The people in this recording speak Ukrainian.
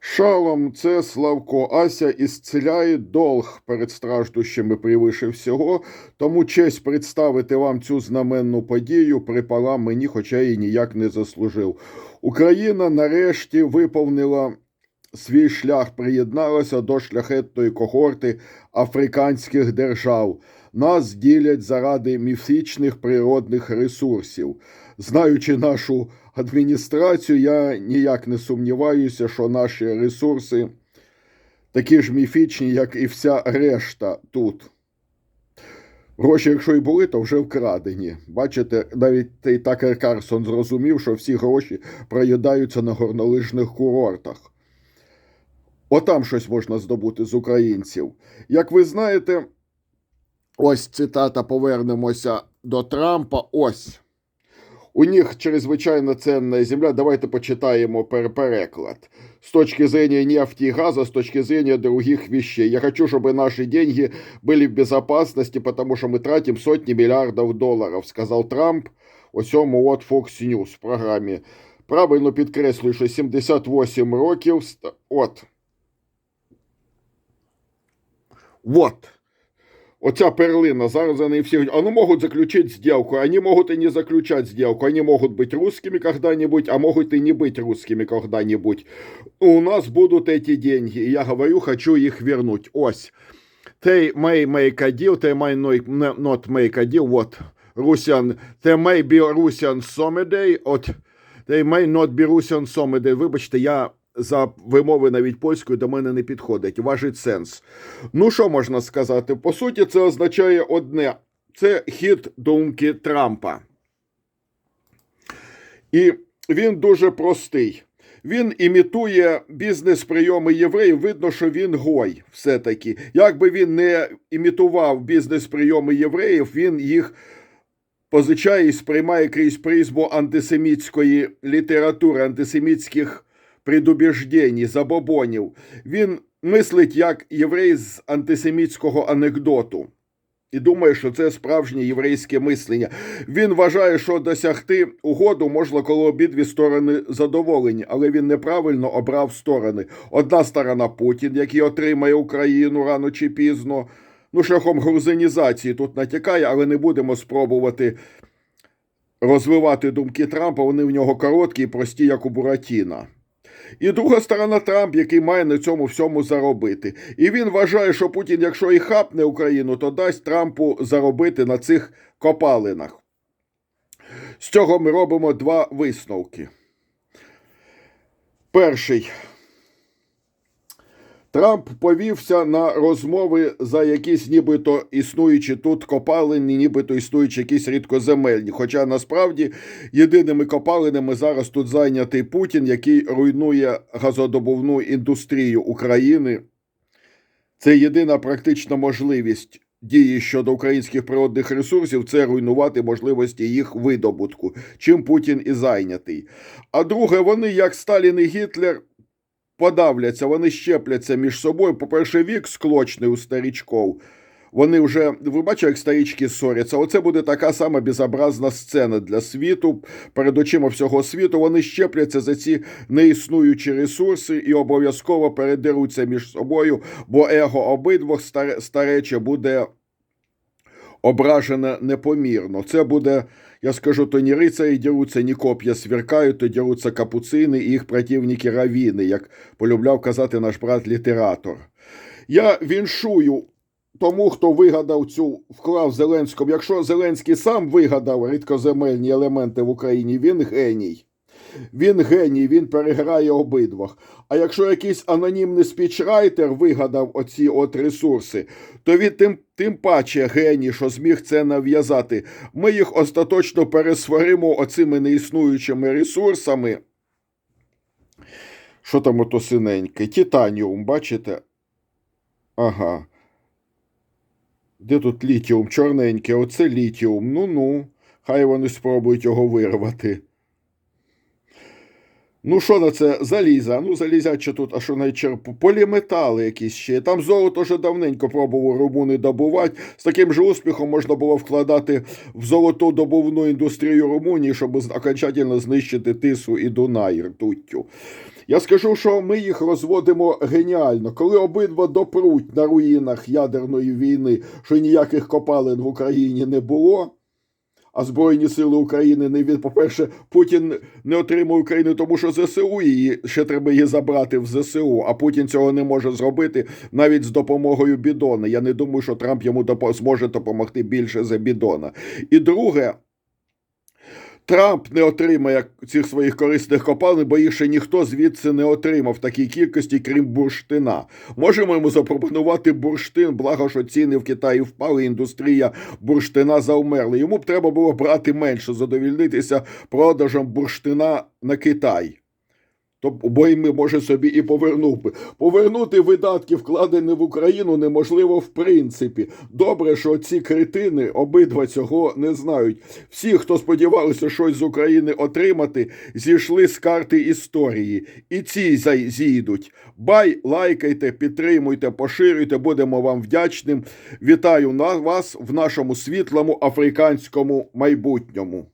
Шалом, це Славко Ася ісцеляє долг перед страждущими превише всього, тому честь представити вам цю знаменну подію припала мені, хоча і ніяк не заслужив. Україна нарешті виповнила свій шлях, приєдналася до шляхетної когорти африканських держав. Нас ділять заради міфічних природних ресурсів. Знаючи нашу адміністрацію, я ніяк не сумніваюся, що наші ресурси такі ж міфічні, як і вся решта тут. Гроші, якщо і були, то вже вкрадені. Бачите, навіть Такер Карсон зрозумів, що всі гроші проїдаються на горнолижних курортах. Отам щось можна здобути з українців. Як ви знаєте, ось цитата, повернемося до Трампа. Ось. У них чрезвычайно ценная земля. Давайте почитаємо пер- переклад. С точки зрения нефти и газа, с точки зрения других вещей. Я хочу, чтобы наши деньги были в безопасности, потому что мы тратим сотни миллиардов долларов, сказал Трамп у цьому от Fox News в програмі. Правильно підкреслюю, що 78 років. ст- От. Вот. Оця перлина, зараз они все говорят, они могут заключить сделку, они могут и не заключать сделку, они могут быть русскими когда-нибудь, а могут и не быть русскими когда-нибудь. У нас будут эти деньги, и я говорю, хочу их вернуть. Ось. They may make a deal, they may not- not make a deal, вот. Russian, they may be Russian someday, от, they may not be Russian someday. Вибачте, я за вимови навіть польською до мене не підходить. Важить сенс. Ну, що можна сказати? По суті, це означає одне: це хід думки Трампа. І він дуже простий. Він імітує бізнес-прийоми євреїв. Видно, що він гой все-таки. Якби він не імітував бізнес-прийоми євреїв, він їх позичає і сприймає крізь призму антисемітської літератури, антисемітських предубіждень, забобонів. Він мислить як єврей з антисемітського анекдоту. І думає, що це справжнє єврейське мислення. Він вважає, що досягти угоду можна, коли обидві сторони задоволені, але він неправильно обрав сторони. Одна сторона Путін, який отримає Україну рано чи пізно. Ну, шляхом грузинізації тут натякає, але не будемо спробувати розвивати думки Трампа. Вони в нього короткі і прості, як у Буратіна. І друга сторона Трамп, який має на цьому всьому заробити. І він вважає, що Путін, якщо і хапне Україну, то дасть Трампу заробити на цих копалинах. З цього ми робимо два висновки. Перший. Трамп повівся на розмови за якісь нібито існуючі тут копалини, нібито існуючі якісь рідкоземельні. Хоча насправді єдиними копалинами зараз тут зайнятий Путін, який руйнує газодобувну індустрію України. Це єдина практична можливість дії щодо українських природних ресурсів це руйнувати можливості їх видобутку, чим Путін і зайнятий. А друге, вони, як Сталін і Гітлер, подавляться, вони щепляться між собою. По-перше, вік склочний у старічков. Вони вже, ви як старічки ссоряться. Оце буде така сама безобразна сцена для світу. Перед очима всього світу вони щепляться за ці неіснуючі ресурси і обов'язково передеруться між собою, бо его обидвох старе, старече буде ображене непомірно. Це буде, я скажу, то ні рицарі діруться, ні коп'я свіркають, то діруться капуцини і їх противники равіни, як полюбляв казати наш брат-літератор. Я віншую тому, хто вигадав цю вклав Зеленському. Якщо Зеленський сам вигадав рідкоземельні елементи в Україні, він геній. Він геній, він переграє обидвох. А якщо якийсь анонімний спічрайтер вигадав оці от ресурси, то він тим, тим паче геній, що зміг це нав'язати. Ми їх остаточно пересваримо оцими неіснуючими ресурсами. Що там ото синеньке? Титаніум, бачите? Ага. Де тут літіум? Чорненьке, оце літіум. Ну-ну. Хай вони спробують його вирвати. Ну, що на це заліза? Ну, залізяче тут, а що найчерпу? Поліметали якісь ще. Там золото вже давненько пробував румуни добувати. З таким же успіхом можна було вкладати в золоту добувну індустрію Румунії, щоб окончательно знищити тису і Дунай ртуттю. Я скажу, що ми їх розводимо геніально. Коли обидва допруть на руїнах ядерної війни, що ніяких копалин в Україні не було. А Збройні сили України не від, по-перше, Путін не отримує Україну, тому що ЗСУ її ще треба її забрати в ЗСУ. А Путін цього не може зробити навіть з допомогою бідона. Я не думаю, що Трамп йому зможе допомогти більше за бідона. І друге. Трамп не отримає цих своїх корисних копалин, бо їх ще ніхто звідси не отримав такій кількості, крім бурштина. Можемо йому запропонувати бурштин, благо, що ціни в Китаї впали, індустрія бурштина завмерла. Йому б треба було брати менше, задовільнитися продажем бурштина на Китай. Тобто, бо й ми, може, собі і повернув би. Повернути видатки, вкладені в Україну, неможливо в принципі. Добре, що ці критини обидва цього не знають. Всі, хто сподівалися щось з України отримати, зійшли з карти історії. І ці зійдуть. Бай, лайкайте, підтримуйте, поширюйте, будемо вам вдячним. Вітаю на вас в нашому світлому африканському майбутньому.